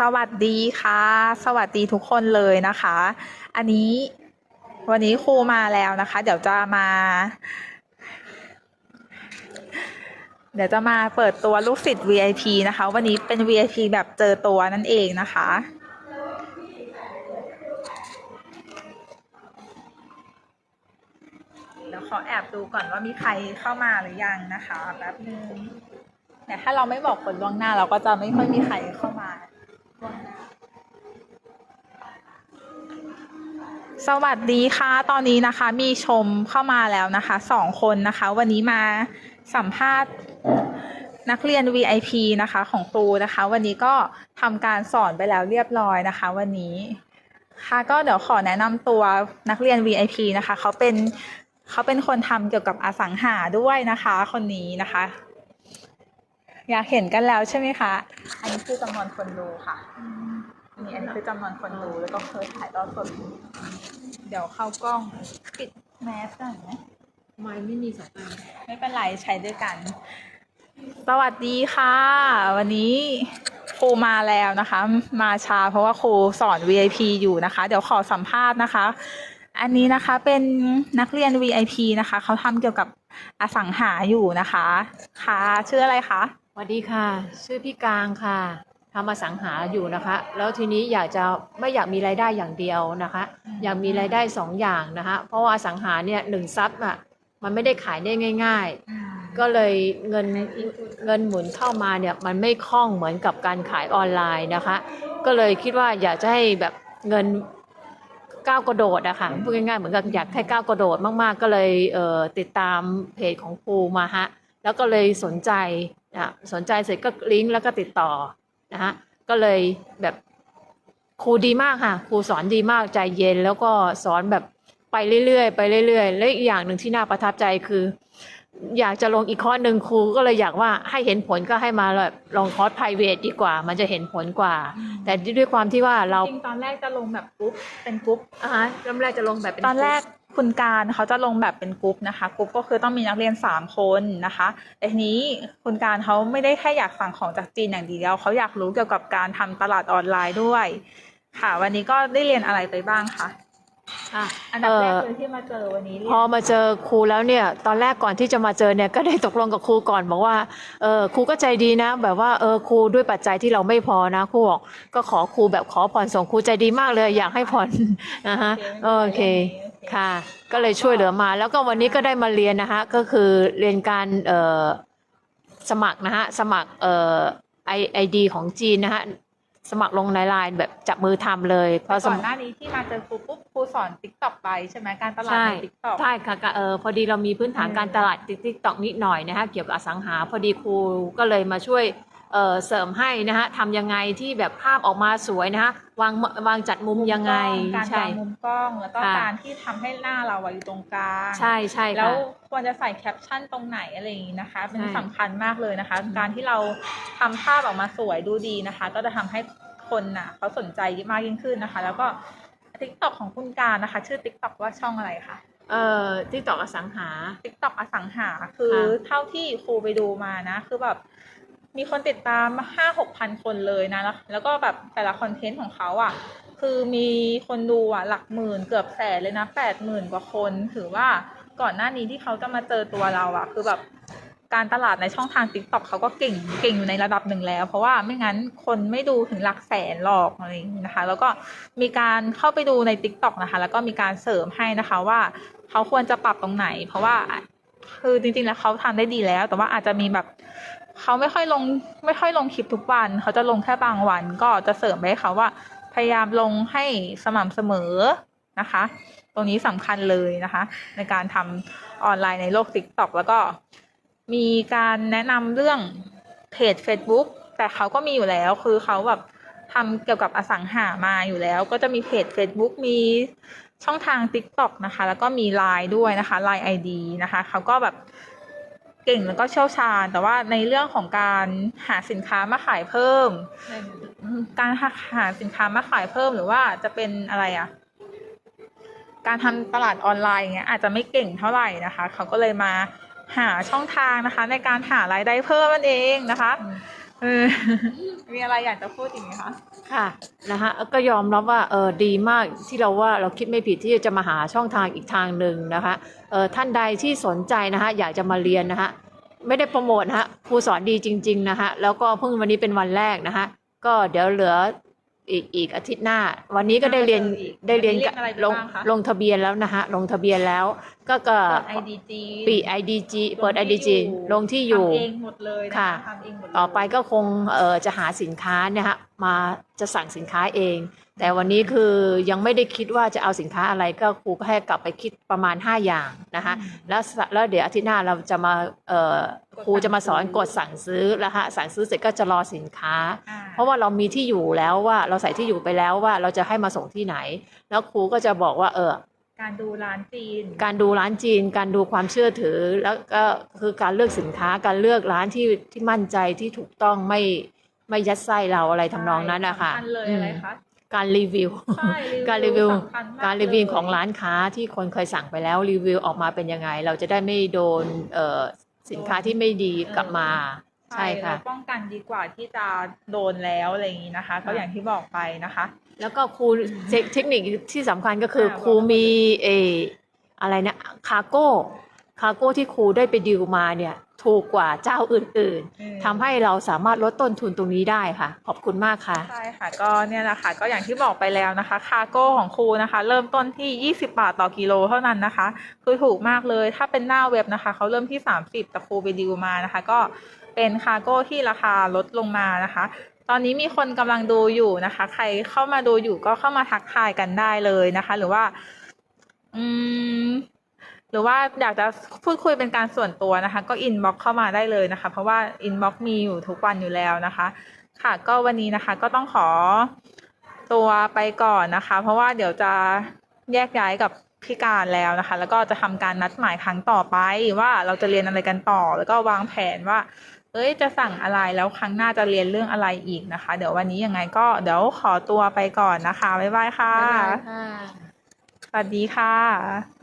สวัสดีค่ะ สวัสดีทุกคนเลยนะคะ อันนี้วันนี้ครูมาแล้วนะคะ เดี๋ยวจะมา เดี๋ยวจะมาเปิดตัวลูกศิษย์ VIP นะคะ วันนี้เป็น VIP แบบเจอตัวนั่นเองนะคะ เดี๋ยวขอแอบดูก่อนว่ามีใครเข้ามาหรือยังนะคะแป๊บนึงแต่ถ้าเราไม่บอกคนล่วงหน้าเราก็จะไม่ค่อยมีใครเข้ามา สวัสดีค่ะ ตอนนี้นะคะมีชมเข้ามาแล้วนะคะสองคนนะคะ วันนี้มาสัมภาษณ์นักเรียน VIP นะคะ ของครูนะคะ วันนี้ก็ทำการสอนไปแล้วเรียบร้อยนะคะ วันนี้ค่ะก็เดี๋ยวขอแนะนำตัวนักเรียน VIP นะคะเขาเป็นเขาเป็นคนทำเกี่ยวกับอสังหาด้วยนะคะ คนนี้นะคะ อยากเห็นกันแล้วใช่ไหมคะ อันนี้คือจำนวนคนดูค่ะ นี่อันนี้คือจำนวนคนดูแล้วก็เคยถ่ายทอดสดเดี๋ยวเข้ากล้องปิดแมสก่อนไหมไม่ไม่มีสายตาไม่เป็นไรใช้ด้วยกัน สวัสดีค่ะ วันนี้ครูมาแล้วนะคะ มาช้าเพราะว่าครูสอน VIP อยู่นะคะ เดี๋ยวขอสัมภาษณ์นะคะ อันนี้นะคะเป็นนักเรียน VIP นะคะ เขาทำเกี่ยวกับอสังหาอยู่นะคะ ค่ะ ชื่ออะไรคะ สวัสดีค่ะ ชื่อพี่กลางค่ะ ทำอสังหาอยู่นะคะ แล้วทีนี้อยากจะไม่อยากมีรายได้อย่างเดียวนะคะอืมอยากมีรายได้สองอย่างนะคะ เพราะว่าอสังหาเนี่ยหนึ่งซับอะมันไม่ได้ขายได้ง่าย ๆ ก็เลยเงินเงินหมุนเข้ามาเนี่ยมันไม่คล่องเหมือนกับการขายออนไลน์นะคะ ก็เลยคิดว่าอยากจะให้แบบเงินก้าวกระโดดอะค่ะพูดง่ายๆเหมือนกับอยากให้ก้าวกระโดดมากๆ ก็เลยเอ่อติดตามเพจของครูมาฮะแล้วก็เลยสนใจอะสนใจเสร็จก็ลิงก์แล้วก็ติดต่อ นะฮะก็เลยแบบครูดีมากค่ะครูสอนดีมากใจเย็น แล้วก็สอนแบบไปเรื่อยๆไปเรื่อยๆและอีกอย่างหนึ่งที่น่าประทับใจคือ อยากจะลงอีกคอร์สหนึ่งครูก็เลยอยากว่าให้เห็นผลก็ให้มาแบบลงคอร์ส private ดีกว่า มันจะเห็นผลกว่า แต่ด้วยความที่ว่าเราจริงๆตอนแรกจะลงแบบกรุ๊ปเป็นกรุ๊ปอ่าฮะเริ่มแรกจะลงแบบเป็นตอนแรก คุณการเขาจะลงแบบเป็นกรุ๊ปนะคะกรุ๊ปก็คือต้องมีนักเรียนสามคนนะคะแต่ทีนี้คุณการเขาไม่ได้แค่อยากสั่งของจากจีนอย่างเดียวเขาอยากรู้เกี่ยวกับการทำตลาดออนไลน์ด้วย ค่ะ วันนี้ก็ได้เรียนอะไรไปบ้างคะอะอันดับแรกเอ่อเลยที่มาเจอวันนี้เรียพอนมาเจอครูแล้วเนี่ย ตอนแรกก่อนที่จะมาเจอเนี่ยก็ได้ตกลงกับครูก่อนบอกว่าเออครูก็ใจดีนะ แบบว่าเออครูด้วยปัจจัยที่เราไม่พอนะครูบอกก็ขอครูแบบขอผ่อนส่งครูใจดีมากเลยอยากให้ผ่อนนะฮะโอเค ค่ะ ก็เลยช่วยเหลือมา แล้วก็วันนี้ก็ได้มาเรียนนะคะก็คือเรียนการเอ่อสมัครนะฮะสมัครเอ่อไอไอดีของจีนนะฮะสมัครลงในไลน์แบบจับมือทำเลยพอสก่อมันคร หน้านี้ที่มาเจอครูปุ๊บครูสอนติ๊กต็อกไปใช่ไหมการตลาดใช่ในติ๊กต็อก ใช่ค่ะก็เออพอดีเรามีพื้นฐานอืม การตลาดติ๊กตอกนิดหน่อยนะฮะเกี่ยวกับอสังหา พอดีครูก็เลยมาช่วย เออเสริมให้นะฮะทำยังไงที่แบบภาพออกมาสวยนะฮะวางวางจัดมุมยังไงการใช่วางมุมกล้องแล้วก็ค่ะการที่ทำให้หน้าเราอะอยู่ตรงกลางใช่ใช่แล้วค่ะควรจะใส่แคปชั่นตรงไหนอะไรอย่างนี้นะคะเป็นใช่สำคัญมากเลยนะคะ การที่เราทำภาพออกมาสวยดูดีนะคะ ก็จะทำให้คนน่ะเขาสนใจมากยิ่งขึ้นนะคะ แล้วก็ติ๊กต็อกของคุณการนะคะ ชื่อติ๊กต็อกว่าช่องอะไรคะเอ่อติ๊กตอกอสังหาติ๊กต็อกอสังหาคือค่ะเท่าที่ครูไปดูมานะ คือแบบ มีคนติดตามห้าหกพันคนเลยนะ แล้วแล้วก็แบบแต่ละคอนเทนต์ของเขาอะ คือมีคนดูอะหลักหมื่นเกือบแสนเลยนะแปดหมื่นกว่าคน ถือว่าก่อนหน้านี้ที่เขาจะมาเจอตัวเราอะ คือแบบการตลาดในช่องทาง t ิ k t o k เขาก็เก่งเก่งอยู่ในระดับหนึ่งแล้ว เพราะว่าไม่งั้นคนไม่ดูถึงหลักแสนหรอกอะไรอย่างนี้นะคะ แล้วก็มีการเข้าไปดูใน t ิ k t o k นะคะ แล้วก็มีการเสริมให้นะคะว่าเขาควรจะปรับตรงไหน เพราะว่าคือจริงๆแล้วเขาทำได้ดีแล้ว แต่ว่าอาจจะมีแบบ เขาไม่ค่อยลงไม่ค่อยลงคลิปทุกวัน เขาจะลงแค่บางวัน ก็จะเสริมไปให้เขาว่า พยายามลงให้สม่ำเสมอนะคะ ตรงนี้สำคัญเลยนะคะ ในการทำออนไลน์ในโลก TikTok แล้วก็มีการแนะนำเรื่องเพจ Facebook แต่เขาก็มีอยู่แล้วคือเขาแบบทำเกี่ยวกับอสังหามาอยู่แล้ว ก็จะมีเพจ Facebook มีช่องทาง TikTok นะคะ แล้วก็มี Line ด้วยนะคะ Line ID นะคะ เขาก็แบบ เก่งแล้วก็เชี่ยวชาญ แต่ว่าในเรื่องของการหาสินค้ามาขายเพิ่ม การหาสินค้ามาขายเพิ่มหรือว่าจะเป็นอะไรอะการทำตลาดออนไลน์อย่างเงี้ยอาจจะไม่เก่งเท่าไหร่นะคะ เขาก็เลยมาหาช่องทางนะคะ ในการหารายได้เพิ่มนั่นเองนะคะ เออ มีอะไรอยากจะพูดอีกไหมคะ ค่ะนะคะก็ยอมรับว่าเออดีมากที่เราว่าเราคิดไม่ผิดที่จะมาหาช่องทางอีกทางหนึ่งนะคะเออท่านใดที่สนใจนะคะอยากจะมาเรียนนะคะไม่ได้โปรโมทนะคะครูสอนดีจริง ๆนะคะแล้วก็เพิ่งวันนี้เป็นวันแรกนะคะก็เดี๋ยวเหลือ อีกอีกอาทิตย์หน้า วันนี้ก็ได้เรียนน่าจะเจออีกได้เรียนวันนี้เรียนอะไรไปลงบ้างคะลงทะเบียนแล้วนะคะลงทะเบียนแล้ว ก็ก็เปิด IDG ปี IDG เปิด IDG ลงที่อยู่ทำเองหมดเลยนะค่ะทำเองหมดเลยต่อไปก็คงเออจะหาสินค้าเนี่ยฮะมาจะสั่งสินค้าเอง แต่วันนี้คือยังไม่ได้คิดว่าจะเอาสินค้าอะไรก็ครูก็ให้กลับไปคิดประมาณ 5 อย่างนะคะแล้วสแล้วเดี๋ยวอาทิตย์หน้าเราจะมาเออครูจะมาสอนกดสั่งซื้อแล้วฮะสั่งซื้อเสร็จก็จะรอสินค้าอ่ เพราะว่าเรามีที่อยู่แล้วว่าเราใส่ที่อยู่ไปแล้วว่าเราจะให้มาส่งที่ไหน แล้วครูก็จะบอกว่า เออ การดูร้านจีน การดูร้านจีน การดูความเชื่อถือ แล้วก็คือการเลือกสินค้า การเลือกร้านที่ที่มั่นใจที่ถูกต้องไม่ไม่ยัดไส้เราอะไรทำนองนั้นนะคะสำคัญเลยอืมอะไรคะการรีวิวใช่การรีวิวสำคัญมการรีวิวเลยของร้านค้าที่คนเคยสั่งไปแล้วรีวิวออกมาเป็นยังไง เราจะได้ไม่โดนเอ่อสินค้าที่ไม่ดีกลับมา ใช่ค่ะเราป้องกันดีกว่าที่จะโดนแล้วอะไรอย่างนี้นะคะ ก็ค่ะอย่างที่บอกไปนะคะ แล้วก็ครูเทคเทคนิคที่สำคัญก็คือค่ะครูมีเอออะไรนะคาโก้คาโก้ที่ครูได้ไปดิวมาเนี่ย ถูกกว่าเจ้าอื่นอืม ๆทำให้เราสามารถลดต้นทุนตรงนี้ได้ค่ะ ขอบคุณมากค่ะ ใช่ค่ะก็เนี่ยแหละค่ะก็อย่างที่บอกไปแล้วนะคะคาโก้ของครูนะคะ เริ่มต้นที่ 20 บาทต่อกิโลเท่านั้นนะคะ คือถูกมากเลยถ้าเป็นหน้าเว็บนะคะเขาเริ่มที่ 30 แต่ครูไปดิวมานะคะ ก็เป็นคาโก้ที่ราคาลดลงมานะคะ ตอนนี้มีคนกำลังดูอยู่นะคะ ใครเข้ามาดูอยู่ก็เข้ามาทักทายกันได้เลยนะคะ หรือว่า อืม หรือว่าอยากจะพูดคุยเป็นการส่วนตัวนะคะ ก็อินบ็อกเข้ามาได้เลยนะคะ เพราะว่าอินบ็อกมีอยู่ทุกวันอยู่แล้วนะคะ ค่ะก็วันนี้นะคะก็ต้องขอตัวไปก่อนนะคะ เพราะว่าเดี๋ยวจะแยกย้ายกับพี่การแล้วนะคะ แล้วก็จะทำการนัดหมายครั้งต่อไปว่าเราจะเรียนอะไรกันต่อ แล้วก็วางแผนว่า เอ้ยจะสั่งอะไรแล้วครั้งหน้าจะเรียนเรื่องอะไรอีกนะคะ เดี๋ยววันนี้ยังไงก็เดี๋ยวขอตัวไปก่อนนะคะบ๊ายบายค่ะบ๊ายบายค่ะสวัสดีค่ะ